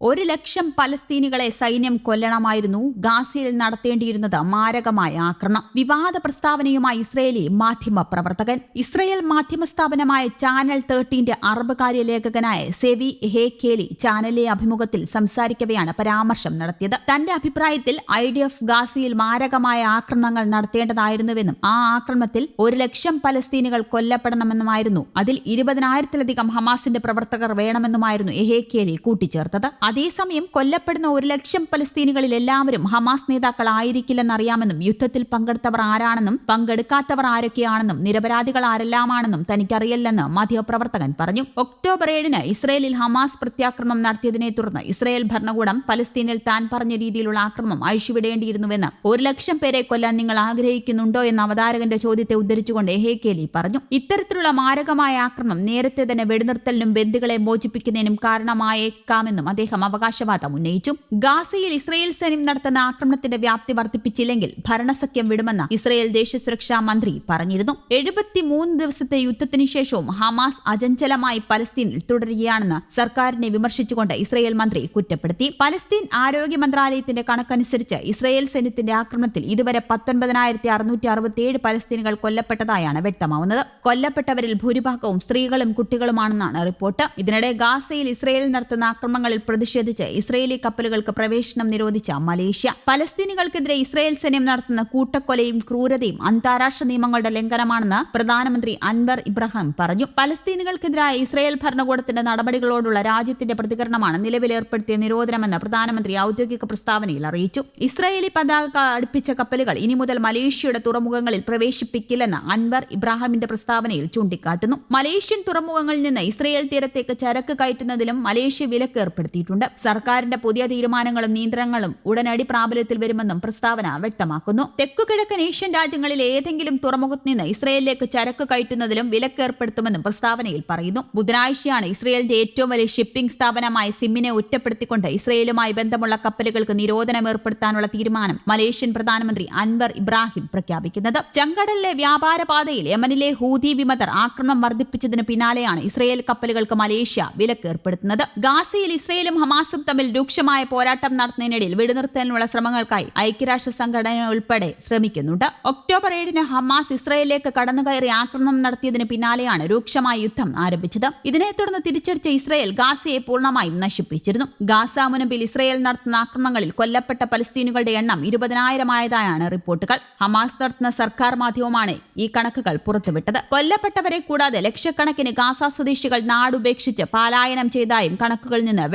ഒരു ലക്ഷം പലസ്തീനികളെ സൈന്യം കൊല്ലണമായിരുന്നു ഗാസയിൽ നടത്തേണ്ടിയിരുന്നത് മാരകമായ ആക്രമണം. വിവാദ പ്രസ്താവനയുമായി ഇസ്രയേലി മാധ്യമ പ്രവർത്തകൻ. ഇസ്രയേൽ മാധ്യമ സ്ഥാപനമായ ചാനൽ തേർട്ടീന്റെ അറബ് കാര്യ ലേഖകനായ സെവി ഹേക്കേലി ചാനലിലെ അഭിമുഖത്തിൽ സംസാരിക്കവെയാണ് പരാമർശം നടത്തിയത്. തന്റെ അഭിപ്രായത്തിൽ ഐ ഡി എഫ് ഗാസയിൽ മാരകമായ ആക്രമണങ്ങൾ നടത്തേണ്ടതായിരുന്നുവെന്നും ആ ആക്രമണത്തിൽ ഒരു ലക്ഷം പലസ്തീനികൾ കൊല്ലപ്പെടണമെന്നുമായിരുന്നു. അതിൽ ഇരുപതിനായിരത്തിലധികം ഹമാസിന്റെ പ്രവർത്തകർ വേണമെന്നുമായിരുന്നു എഹേക്കേലി കൂട്ടിച്ചേർത്തത്. അതേസമയം കൊല്ലപ്പെടുന്ന ഒരു ലക്ഷം പലസ്തീനികളിൽ എല്ലാവരും ഹമാസ് നേതാക്കളായിരിക്കില്ലെന്നറിയാമെന്നും യുദ്ധത്തിൽ പങ്കെടുത്തവർ ആരാണെന്നും പങ്കെടുക്കാത്തവർ ആരൊക്കെയാണെന്നും നിരപരാധികൾ ആരെല്ലാമാണെന്നും തനിക്കറിയില്ലെന്ന് മാധ്യമപ്രവർത്തകൻ പറഞ്ഞു. ഒക്ടോബർ ഏഴിന് ഇസ്രയേലിൽ ഹമാസ് പ്രത്യാക്രമണം നടത്തിയതിനെ തുടർന്ന് ഇസ്രയേൽ ഭരണകൂടം പലസ്തീനിൽ താൻ പറഞ്ഞ രീതിയിലുള്ള ആക്രമണം അഴിച്ചുവിടേണ്ടിയിരുന്നുവെന്ന് ഒരു ലക്ഷം പേരെ കൊല്ലാൻ നിങ്ങൾ ആഗ്രഹിക്കുന്നുണ്ടോ എന്ന അവതാരകന്റെ ചോദ്യത്തെ ഉദ്ധരിച്ചുകൊണ്ട് ഹേക്കേലി പറഞ്ഞു. ഇത്തരത്തിലുള്ള മാരകമായ ആക്രമണം നേരത്തെ തന്നെ വെടിനിർത്തലിനും ബന്ധുക്കളെ മോചിപ്പിക്കുന്നതിനും കാരണമായേക്കാമെന്നും അദ്ദേഹം അവകാശവാദം ഉന്നയിച്ചു. ഗാസയിൽ ഇസ്രയേൽ സൈന്യം നടത്തുന്ന ആക്രമണത്തിന്റെ വ്യാപ്തി വർദ്ധിപ്പിച്ചില്ലെങ്കിൽ ഭരണസഖ്യം വിടുമെന്ന് ഇസ്രയേൽ ദേശീയ സുരക്ഷാ മന്ത്രി പറഞ്ഞിരുന്നു. എഴുപത്തിമൂന്ന് ദിവസത്തെ യുദ്ധത്തിന് ശേഷവും ഹമാസ് അചഞ്ചലമായി പലസ്തീനിൽ തുടരുകയാണെന്ന് സർക്കാരിനെ വിമർശിച്ചുകൊണ്ട് ഇസ്രയേൽ മന്ത്രി കുറ്റപ്പെടുത്തി. പലസ്തീൻ ആരോഗ്യ മന്ത്രാലയത്തിന്റെ കണക്കനുസരിച്ച് ഇസ്രയേൽ സൈന്യത്തിന്റെ ആക്രമണത്തിൽ ഇതുവരെ പത്തൊൻപതിനായിരത്തി അറുന്നൂറ്റി അറുപത്തിയേഴ് പലസ്തീനുകൾ കൊല്ലപ്പെട്ടതായാണ് വ്യക്തമാവുന്നത്. കൊല്ലപ്പെട്ടവരിൽ ഭൂരിഭാഗവും സ്ത്രീകളും കുട്ടികളുമാണെന്നാണ് റിപ്പോർട്ട്. ഇതിനിടെ ഗാസയിൽ ഇസ്രയേൽ നടത്തുന്ന ആക്രമണങ്ങളിൽ പ്രതിഷേധിച്ച് ഇസ്രയേലി കപ്പലുകൾക്ക് പ്രവേശനം നിരോധിച്ച മലേഷ്യ. പലസ്തീനികൾക്കെതിരെ ഇസ്രയേൽ സൈന്യം നടത്തുന്ന കൂട്ടക്കൊലയും ക്രൂരതയും അന്താരാഷ്ട്ര നിയമങ്ങളുടെ ലംഘനമാണെന്ന് പ്രധാനമന്ത്രി അൻവർ ഇബ്രാഹിം പറഞ്ഞു. പലസ്തീനികൾക്കെതിരായ ഇസ്രയേൽ ഭരണകൂടത്തിന്റെ നടപടികളോടുള്ള രാജ്യത്തിന്റെ പ്രതികരണമാണ് നിലവിലേർപ്പെടുത്തിയ നിരോധനമെന്ന് പ്രധാനമന്ത്രി ഔദ്യോഗിക പ്രസ്താവനയിൽ അറിയിച്ചു. ഇസ്രയേലി പതാക അടുപ്പിച്ച കപ്പലുകൾ ഇനി മുതൽ മലേഷ്യയുടെ തുറമുഖങ്ങളിൽ പ്രവേശിപ്പിക്കില്ലെന്ന് അൻവർ ഇബ്രാഹിമിന്റെ പ്രസ്താവനയിൽ ചൂണ്ടിക്കാട്ടുന്നു. മലേഷ്യൻ തുറമുഖങ്ങളിൽ നിന്ന് ഇസ്രയേൽ തീരത്തേക്ക് ചരക്ക് കയറ്റുന്നതിലും മലേഷ്യ വിലക്ക് ഏർപ്പെടുത്തിയിട്ടുണ്ട്. സർക്കാരിന്റെ പുതിയ തീരുമാനങ്ങളും നിയന്ത്രണങ്ങളും ഉടനടി പ്രാബല്യത്തിൽ വരുമെന്നും പ്രസ്താവന വ്യക്തമാക്കുന്നു. തെക്കുകിഴക്കൻ ഏഷ്യൻ രാജ്യങ്ങളിൽ ഏതെങ്കിലും തുറമുഖത്ത് നിന്ന് ഇസ്രയേലിലേക്ക് ചരക്ക് കയറ്റുന്നതിലും വിലക്കേർപ്പെടുത്തുമെന്നും പ്രസ്താവനയിൽ പറയുന്നു. ബുധനാഴ്ചയാണ് ഇസ്രയേലിന്റെ ഏറ്റവും വലിയ ഷിപ്പിംഗ് സ്ഥാപനമായ സിമ്മിനെ ഒറ്റപ്പെടുത്തിക്കൊണ്ട് ഇസ്രയേലുമായി ബന്ധമുള്ള കപ്പലുകൾക്ക് നിരോധനം ഏർപ്പെടുത്താനുള്ള തീരുമാനം മലേഷ്യൻ പ്രധാനമന്ത്രി അൻവർ ഇബ്രാഹിം പ്രഖ്യാപിക്കുന്നത്. ചെങ്കടലിലെ വ്യാപാര പാതയിൽ യമനിലെ ഹൂതി വിമതർ ആക്രമണം വർദ്ധിപ്പിച്ചതിന് പിന്നാലെയാണ് ഇസ്രയേൽ കപ്പലുകൾക്ക് മലേഷ്യ വിലക്കേർപ്പെടുത്തുന്നത് ഗാസയിൽ ഇസ്രയേലും ഹമാസും തമ്മിൽ രൂക്ഷമായ പോരാട്ടം നടത്തുന്നതിനിടയിൽ വെടിനിർത്തലിനുള്ള ശ്രമങ്ങൾക്കായി ഐക്യരാഷ്ട്ര സംഘടന ഉൾപ്പെടെ ശ്രമിക്കുന്നുണ്ട്. ഒക്ടോബർ ഏഴിന് ഹമാസ് ഇസ്രയേലിലേക്ക് കടന്നുകയറി ആക്രമണം നടത്തിയതിന് പിന്നാലെയാണ് രൂക്ഷമായ യുദ്ധം ആരംഭിച്ചത്. ഇതിനെ തുടർന്ന് തിരിച്ചടിച്ച ഇസ്രയേൽ ഗാസയെ പൂർണമായും നശിപ്പിച്ചിരുന്നു. ഗാസ മുനമ്പിൽ ഇസ്രയേൽ നടത്തുന്ന ആക്രമണങ്ങളിൽ കൊല്ലപ്പെട്ട പലസ്തീനുകളുടെ എണ്ണം ഇരുപതിനായിരമായതായാണ് റിപ്പോർട്ടുകൾ. ഹമാസ് നടത്തുന്ന സർക്കാർ മാധ്യമമാണ് ഈ കണക്കുകൾ പുറത്തുവിട്ടത്. കൊല്ലപ്പെട്ടവരെ കൂടാതെ ലക്ഷക്കണക്കിന് ഗാസ സ്വദേശികൾ നാടുപേക്ഷിച്ച് പലായനം ചെയ്തായും കണക്കുകളിൽ നിന്ന്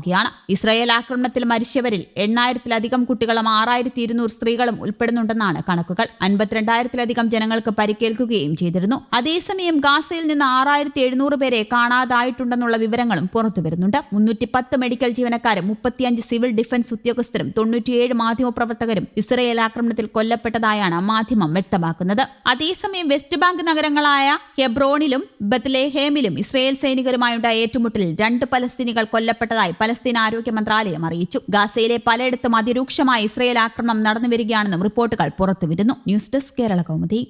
വ്യക്തമാവുകയാണ് ഇസ്രായേൽ ആക്രമണത്തിൽ മരിച്ചവരിൽ എണ്ണായിരത്തിലധികം കുട്ടികളും ആറായിരത്തി ഇരുന്നൂറ് സ്ത്രീകളും ഉൾപ്പെടുന്നുണ്ടെന്നാണ് കണക്കുകൾ. അൻപത്തിരണ്ടായിരത്തിലധികം ജനങ്ങൾക്ക് പരിക്കേൽക്കുകയും ചെയ്തിരുന്നു. അതേസമയം ഗാസയിൽ നിന്ന് ആറായിരത്തി എഴുന്നൂറ് പേരെ കാണാതായിട്ടുണ്ടെന്നുള്ള വിവരങ്ങളും പുറത്തുവരുന്നുണ്ട്. മുന്നൂറ്റി പത്ത് മെഡിക്കൽ ജീവനക്കാരും മുപ്പത്തിയഞ്ച് സിവിൽ ഡിഫൻസ് ഉദ്യോഗസ്ഥരും തൊണ്ണൂറ്റിയേഴ് മാധ്യമപ്രവർത്തകരും ഇസ്രയേൽ ആക്രമണത്തിൽ കൊല്ലപ്പെട്ടതായാണ് മാധ്യമം വ്യക്തമാക്കുന്നത്. അതേസമയം വെസ്റ്റ് ബാങ്ക് നഗരങ്ങളായ ഹെബ്രോണിലും ബത്ലേഹേമിലും ഇസ്രയേൽ സൈനികരുമായുണ്ടായ ഏറ്റുമുട്ടലിൽ രണ്ട് പലസ്തീനികൾ കൊല്ലപ്പെട്ടതായി പലസ്തീൻ ആരോഗ്യ മന്ത്രാലയം അറിയിച്ചു. ഗാസയിലെ പലയിടത്തും അതിരൂക്ഷമായ ഇസ്രയേൽ ആക്രമണം നടന്നുവരികയാണെന്നും റിപ്പോർട്ടുകൾ പുറത്തുവിരുന്നു ന്യൂസ് ഡെസ്ക് കേരള കൗമുദി.